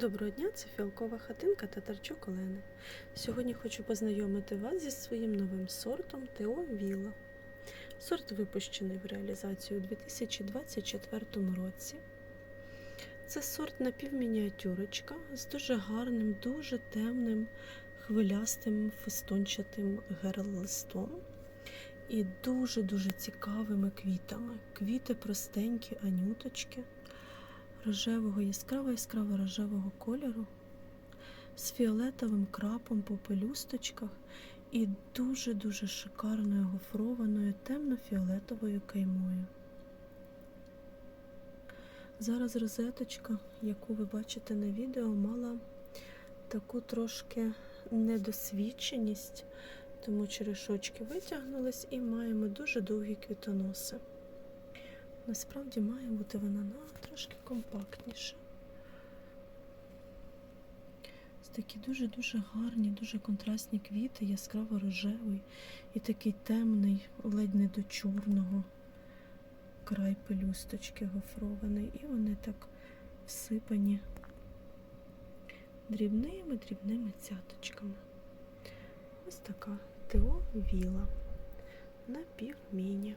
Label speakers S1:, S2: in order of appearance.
S1: Доброго дня, це фіалкова хатинка Татарчук Олени. Сьогодні хочу познайомити вас зі своїм новим сортом ТО Віла. Сорт випущений в реалізацію у 2024 році. Це сорт напівмініатюрочка з дуже гарним, дуже темним, хвилястим фестончатим герл-листом і дуже-дуже цікавими квітами. Квіти простенькі, анюточки рожевого, яскраво яскраво рожевого кольору з фіолетовим крапом по пелюсточках і дуже-дуже шикарною гофрованою темно-фіолетовою каймою. Зараз розеточка, яку ви бачите на відео, мала таку трошки недосвідченість, тому черешочки витягнулись і маємо дуже довгі квітоноси. Насправді має бути вона на трошки компактніша. Ось такі дуже-дуже гарні, дуже контрастні квіти, яскраво рожевий і такий темний, ледь не до чорного край пелюсточки гофрований. І вони так всипані дрібними-дрібними цяточками. Ось така ТО Віла на півміні.